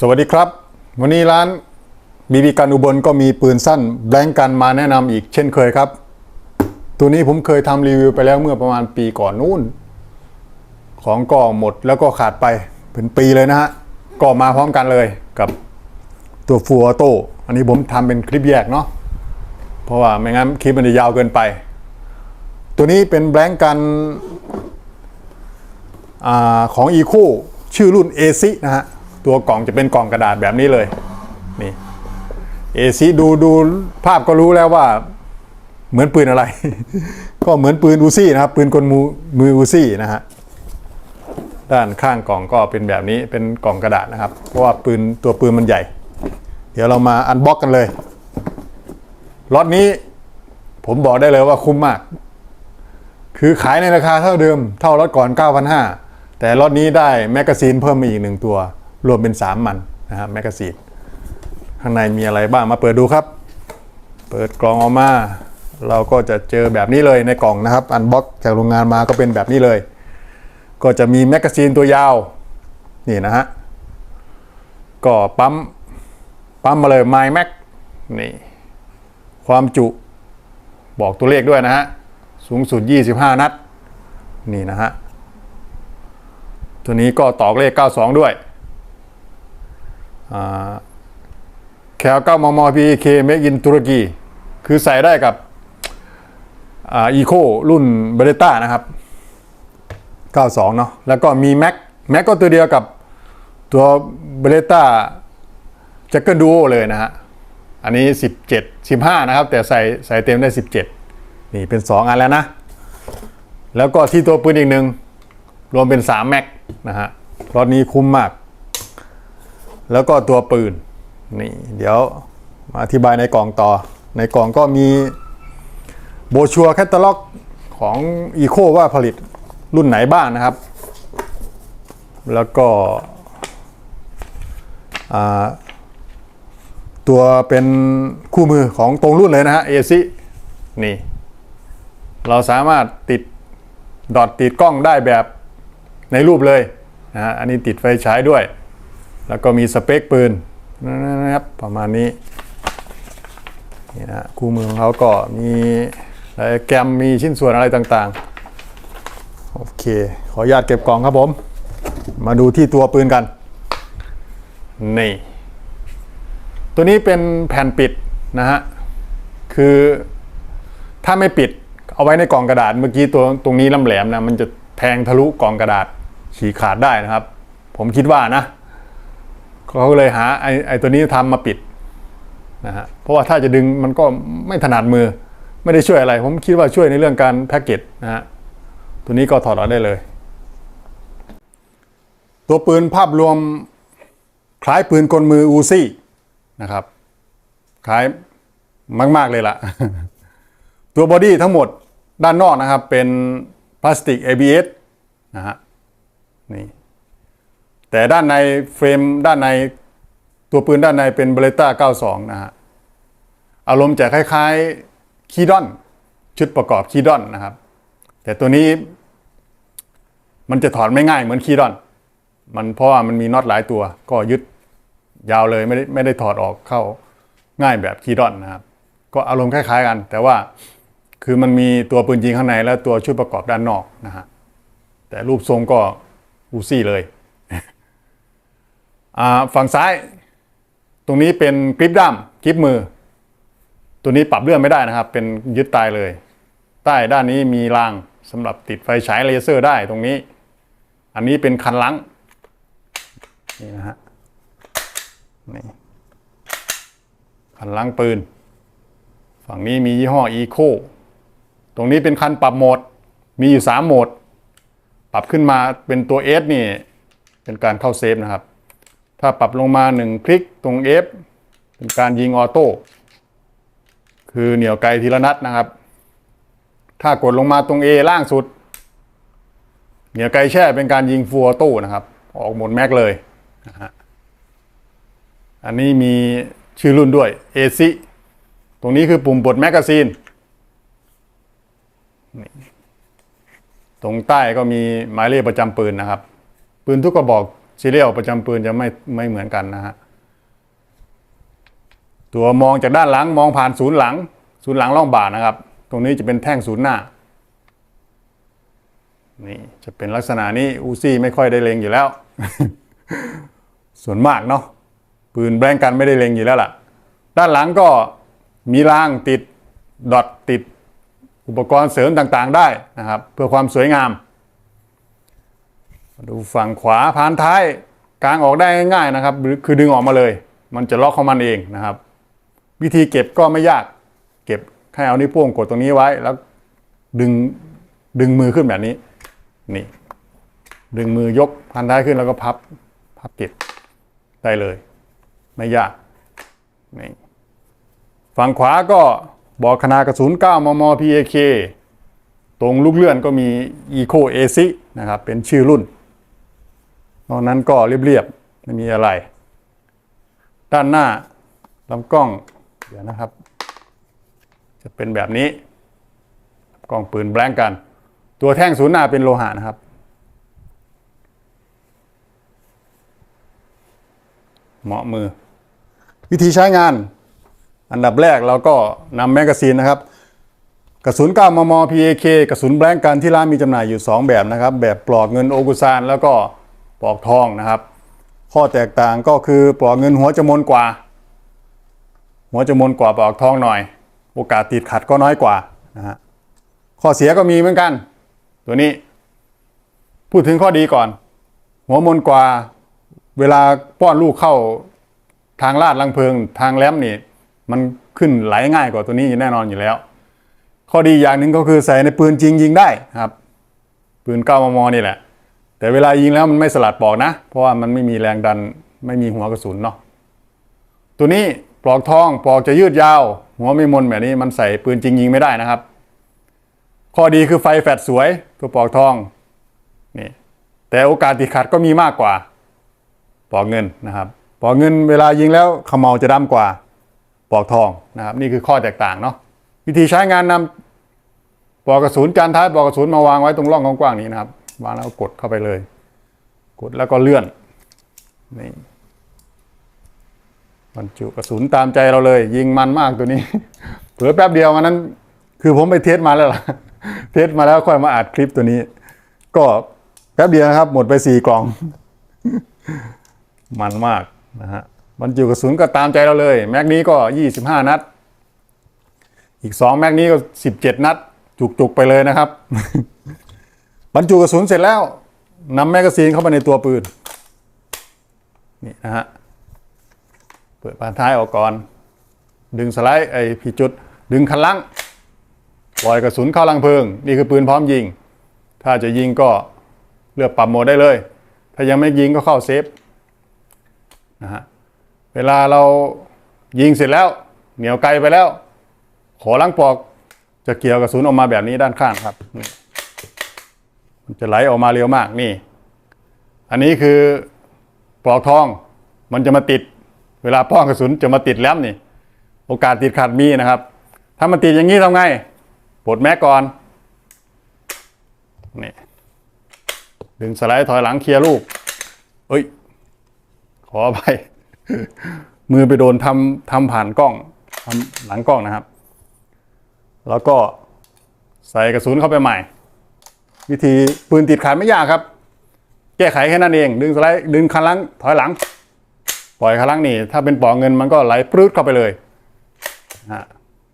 สวัสดีครับ วันนี้ร้านบีบีกันอุบลก็มีปืนสั้นแบงกันมาแนะนำอีกเช่นเคยครับ ตัวนี้ผมเคยทำรีวิวไปแล้วเมื่อประมาณปีก่อนนู้นของก็หมดแล้วก็ขาดไปเป็นปีเลยนะฮะ ก็มาพร้อมกันเลยกับตัวฟูออโต้อันนี้ผมทำเป็นคลิปแยกเนาะเพราะว่าไม่งั้นคลิปมันจะยาวเกินไป ตัวนี้เป็นแบงกันอของ e ีคูชื่อรุ่น a อซินะฮะ ตัวกล่องจะเป็นกล่องกระดาษแบบนี้เลยนี่ a อซิดูดูภาพก็รู้แล้วว่า เหมือนปืนอะไร ก็เหมือนปืนอูซี่นะครับ ปืนกลมือมืออูซี่นะฮะด้านข้างกล่องก็เป็นแบบนี้เป็นกล่องกระดาษนะครับ เพราะว่าปืนตัวปืนมันใหญ่ เดี๋ยวเรามาอันบ็อกกันเลยล็อตนี้ผมบอกได้เลยว่าคุ้มมาก คือขายในราคาเท่าเดิม เท่ารถก่อน 9,500 แต่รถนี้ได้แมกกาซีนเพิ่มมาอีกหนึ่งตัว รวมเป็น 3 มันนะครับแมกกาซีนข้างในมีอะไรบ้างมาเปิดดูครับ เปิดกล่องออกมา เราก็จะเจอแบบนี้เลยในกล่องนะครับ อันบ็อกจากโรงงานมาก็เป็นแบบนี้เลย ก็จะมีแมกกาซีนตัวยาว นี่นะฮะ ก็ปั๊ม ปั๊มมาเลยไมแม็กนี่ ความจุบอกตัวเลขด้วยนะฮะ สูงสุด 25 นัด นี่นะฮะ ตัวนี้ก็ตอกเลข 92 ด้วย แคล9มม PK Make in ตุรกี คือใส่ได้กับอีโครุ่นเบเ e ต้านะครับ 92 เนาะแล้วก็มีแม็กแม็กก็ตัวเดียวกับตัวเบเ e ต้าแจ็คเกิลดูโอเลยนะฮะ อันนี้ 17 15 นะครับ แต่ใส่ใส่เต็มได้ 17 นี่เป็น 2 อันแล้วนะ แล้วก็ที่ตัวปืนอีกหนึ่งรวมเป็น 3 แม็กนะฮะรถนี้คุ้มมาก แล้วก็ตัวปืนนี่เดี๋ยวมาอธิบายในกล่องต่อ ในกล่องก็มีโบชัวแคตตาล็อกของ e ีโคว่าผลิตรุ่นไหนบ้างนะครับ แล้วก็ตัวเป็นคู่มือของตรงรุ่นเลยนะฮะเอซินี่ เราสามารถติดดอทติดกล้องได้แบบในรูปเลยนะฮะอันนี้ติดไฟฉายด้วย แล้วก็มีสเปคปืนนะครับประมาณนี้นี่นะคู่มือของเขาก็มีแกรมมีชิ้นส่วนอะไรต่างๆ โอเค ขออนุญาตเก็บกล่องครับผม มาดูที่ตัวปืนกัน นี่ ตัวนี้เป็นแผ่นปิดนะฮะ คือถ้าไม่ปิดเอาไว้ในกล่องกระดาษเมื่อกี้ตัวตรงนี้ลำแหลมนะมันจะแทงทะลุกล่องกระดาษฉีกขาดได้นะครับ ผมคิดว่านะ เขาเลยหาไอ้ไอตัวนี้ทำมาปิดนะฮะเพราะว่าถ้าจะดึงมันก็ไม่ถนัดมือ ไม่ได้ช่วยอะไร ผมคิดว่าช่วยในเรื่องการแพ็กเกจนะฮะตัวนี้ก็ถอดออกได้เลย ตัวปืนภาพรวมคล้ายปืนกลมืออูซี่นะครับ คล้ายมาก ๆ เลยล่ะ ตัวบอดี้ทั้งหมดด้านนอกนะครับ เป็นพลาสติก ABS นะฮะนี่ แต่ด้านในเฟรมด้านในตัวปืนด้านในเป็นเบเลต้า92 นะฮะ อารมณ์จะคล้ายๆคีดอน ชุดประกอบคีดอนนะครับ แต่ตัวนี้มันจะถอดไม่ง่ายเหมือนคีดอน มันเพราะว่ามันมีน็อตหลายตัว ก็ยึดยาวเลยไม่ได้ไม่ได้ถอดออกเข้าง่ายแบบคีดอนนะครับ ก็อารมณ์คล้าย ๆกัน แต่ว่าคือมันมีตัวปืนยิงข้างในและตัวชุดประกอบด้านนอกนะฮะ แต่รูปทรงก็อูซี่เลย ฝั่งซ้าย ตรงนี้เป็นกริปด้ามกริปมือ ตัวนี้ปรับเลื่อนไม่ได้นะครับ เป็นยึดตายเลย ใต้ด้านนี้มีรางสำหรับติดไฟฉายเลเซอร์ได้ตรงนี้ อันนี้เป็นคันลังนี่นะฮะนี่คันล้างปืน ฝั่งนี้มียี่ห้ออีโคตรงนี้เป็นคันปรับโหมด มีอยู่ 3 โหมด ปรับขึ้นมาเป็นตัว S นี่ เป็นการเข้าเซฟนะครับ ถ้าปรับลงมา 1 คลิกตรง F เป็นการยิงออโต้ คือเหนี่ยวไกลทีละนัดนะครับ ถ้ากดลงมาตรง A ล่างสุด เหนี่ยวไกลแช่เป็นการยิงฟูลออโต้นะครับ ออกหมดแม็กเลยนะฮะอันนี้มีชื่อรุ่นด้วย a อซิตรงนี้คือปุ่มปลดแมกกาซีน ตรงใต้ก็มีหมายเลขประจำปืนนะครับ ปืนทุกกระบอก ซีเรียลประจำปืนจะไม่ไม่เหมือนกันนะฮะตัวมองจากด้านหลังมองผ่านศูนย์หลัง ศูนย์หลังล่องบ่านะครับ ตรงนี้จะเป็นแท่งศูนย์หน้านี่จะเป็นลักษณะนี้อูซี่ไม่ค่อยได้เล็งอยู่แล้ว ส่วนมากเนาะปืนแบงกันไม่ได้เล็งอยู่แล้วล่ะ ด้านหลังก็มีรางติดดอทติดอุปกรณ์เสริมต่างๆได้นะครับ เพื่อความสวยงาม ดูฝั่งขวาพานท้ายกางออกได้ง่ายๆนะครับ คือดึงออกมาเลย มันจะล็อกของมันเองนะครับ วิธีเก็บก็ไม่ยาก เก็บแค่เอานิ้วโป้งกดตรงนี้ไว้ แล้วดึงดึงมือขึ้นแบบนี้ นี่ ดึงมือยกพันท้ายขึ้นแล้วก็พับพับเก็บได้เลย ไม่ยากนี่ฝั่งขวาก็บอกขนาดกระสุน 9 มม PAK ตรงลูกเลื่อนก็มี Eco AC นะครับ เป็นชื่อรุ่น นอกนั้นก็เรียบๆไม่มีอะไร ด้านหน้าลำกล้องเดี๋ยวนะครับ จะเป็นแบบนี้ กล้องปืนแบงกัน ตัวแท่งศูนย์หน้าเป็นโลหะนะครับ เหมาะมือ วิธีใช้งาน อันดับแรกเราก็นำแมกกาซีนนะครับกระสุน 9 มม PAK กระสุนแบงกันที่ร้านมีจำหน่ายอยู่ 2 แบบนะครับ แบบปลอกเงินโอกุซานแล้วก็ ปลอกทองนะครับ ข้อแตกต่างก็คือปลอกเงินหัวจะมนกว่า หัวจะมนกว่าปลอกทองหน่อย โอกาสติดขัดก็น้อยกว่านะฮะข้อเสียก็มีเหมือนกัน ตัวนี้ พูดถึงข้อดีก่อน หัวมนกว่าเวลาป้อนลูกเข้าทางลาดลังเพลิงทางแล้มนี่ มันขึ้นไหลง่ายกว่าตัวนี้แน่นอนอยู่แล้ว ข้อดีอย่างหนึ่งก็คือใส่ในปืนจริงยิงได้ครับ ปืน9มมนี่แหละ แต่เวลายิงแล้วมันไม่สลัดปลอกนะ เพราะว่ามันไม่มีแรงดันไม่มีหัวกระสุนเนาะตัวนี้ปลอกทองปลอกจะยืดยาว หัวไม่มนแบบนี้มันใส่ปืนจริงยิงไม่ได้นะครับ ข้อดีคือไฟแฟลชสวยตัวปลอกทองนี่แต่โอกาสติดขัดก็มีมากกว่าปลอกเงินนะครับปลอกเงินเวลายิงแล้วขมเมาจะดำกว่าปลอกทองนะครับ นี่คือข้อแตกต่างเนาะวิธีใช้งานนำปลอกกระสุนจานท้ายปลอกกระสุนมาวางไว้ตรงร่องกว้างๆนี้นะครับ วางแล้วกดเข้าไปเลย กดแล้วก็เลื่อนนี่บรรจุกระสุนตามใจเราเลย ยิงมันมากตัวนี้ เผลอแป๊บเดียวมันนั้น คือผมไปเทสมาแล้วล่ะ เทสมาแล้วค่อยมาอัดคลิปตัวนี้ ก็แป๊บเดียวนะครับ หมดไปสี่กล่อง มันมากนะฮะบรรจุกระสุนก็ตามใจเราเลย แม็กนี้ก็25นัด อีก2แม็กนี้ก็17นัด จุกๆไปเลยนะครับ บรรจุกระสุนเสร็จแล้วนำแมกกาซีนเข้าไปในตัวปืน นี่นะฮะ เปิดบานท้ายออกก่อน ดึงสไลด์ไอผิจุด ดึงคันลังปล่อยกระสุนเข้าลังเพลิง นี่คือปืนพร้อมยิง ถ้าจะยิงก็เลือกปรับโหมดได้เลย ถ้ายังไม่ยิงก็เข้าเซฟนะฮะ เวลาเรายิงเสร็จแล้ว เหนียวไกลไปแล้ว ขอล้างปลอกจะเกี่ยวกระสุนออกมาแบบนี้ด้านข้างครับ มันจะไหลออกมาเร็วมากนี่ อันนี้คือปลอกทองมันจะมาติด เวลาป้องกระสุนจะมาติดแล้มนี่ โอกาสติดขัดมีนะครับ ถ้ามันติดอย่างนี้ทำไงปลดแม็กก่อนนี่ดึงสไลด์ถอยหลังเคลียร์ลูก เอ้ย ขอไป มือไปโดนทำทำผ่านกล้องทำหลังกล้องนะครับ แล้วก็ใส่กระสุนเข้าไปใหม่ วิธีปืนติดขัดไม่ยากครับ แก้ไขแค่นั้นเอง ดึงสไลด์ดึงคันลังถอยหลัง ปล่อยคันลังนี่ ถ้าเป็นปลอกเงินมันก็ไหลปลื้ดเข้าไปเลยนะฮะ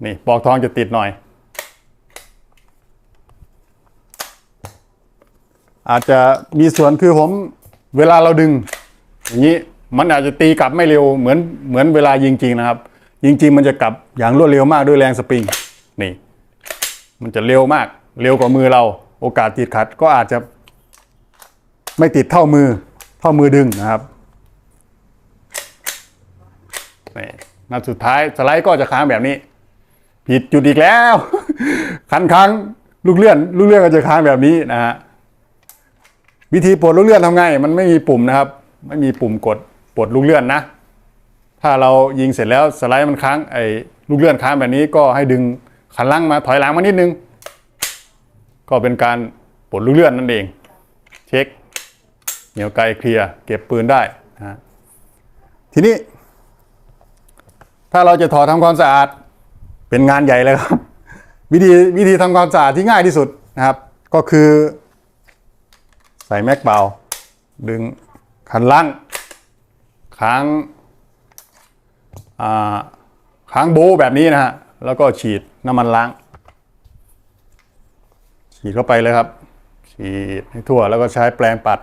นี่ปลอกทองจะติดหน่อย อาจจะมีส่วนคือผมเวลาเราดึง อย่างนี้มันอาจจะตีกลับไม่เร็วเหมือนเหมือนเวลายิงจริงนะครับ ยิงจริงมันจะกลับอย่างรวดเร็วมากด้วยแรงสปริงนี่ มันจะเร็วมาก เร็วกว่ามือเรา โอกาสติดขัดก็อาจจะไม่ติดเท่ามือเท่ามือดึงนะครับนี่นัดสุดท้ายสไลด์ก็จะค้างแบบนี้ ผิดจุดอีกแล้ว คันค้างลูกเลื่อน ลูกเลื่อนก็จะค้างแบบนี้นะฮะวิธีปลดลูกเลื่อนทำไง มันไม่มีปุ่มนะครับ ไม่มีปุ่มกดปลดลูกเลื่อนนะ ถ้าเรายิงเสร็จแล้วสไลด์มันค้างไอ้ลูกเลื่อนค้างแบบนี้ก็ให้ดึงคันลังมาถอยหลังมานิดนึง ก็เป็นการปลดลูกเลื่อนนั่นเอง เช็ค เหนียวไกลเคลียร์เก็บปืนได้นะฮะทีนี้ ถ้าเราจะถอดทำความสะอาดเป็นงานใหญ่เลยครับ วิธีวิธีทำความสะอาดที่ง่ายที่สุดนะครับ ก็คือ ใส่แม็กเบาดึงคันล่างค้างค้างโบแบบนี้นะฮะแล้วก็ฉีดน้ำมันล้าง ฉีดเข้าไปเลยครับฉีดให้ทั่วแล้วก็ใช้แปรงปัด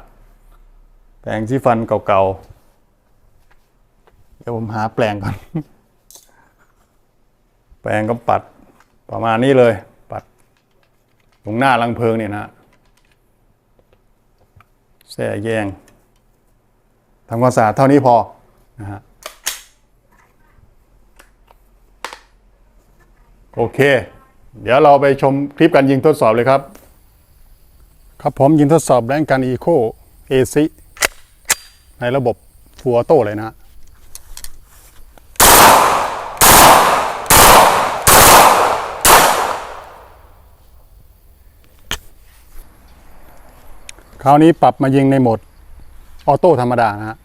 แปรงที่ฟันเก่าๆ เดี๋ยวผมหาแปรงก่อน แปรงก็ปัดประมาณนี้เลย ปัดตรงหน้ารังเพลิงเนี่ยนะแส่แยงทำความสะอาดเท่านี้พอนะฮะโอเค เดี๋ยวเราไปชมคลิปการยิงทดสอบเลยครับ ครับผมยิงทดสอบแรงการอีโคเอซิในระบบฟัวโต้เลยนะฮะคราวนี้ปรับมายิงในโหมดออโต้ธรรมดานะฮะ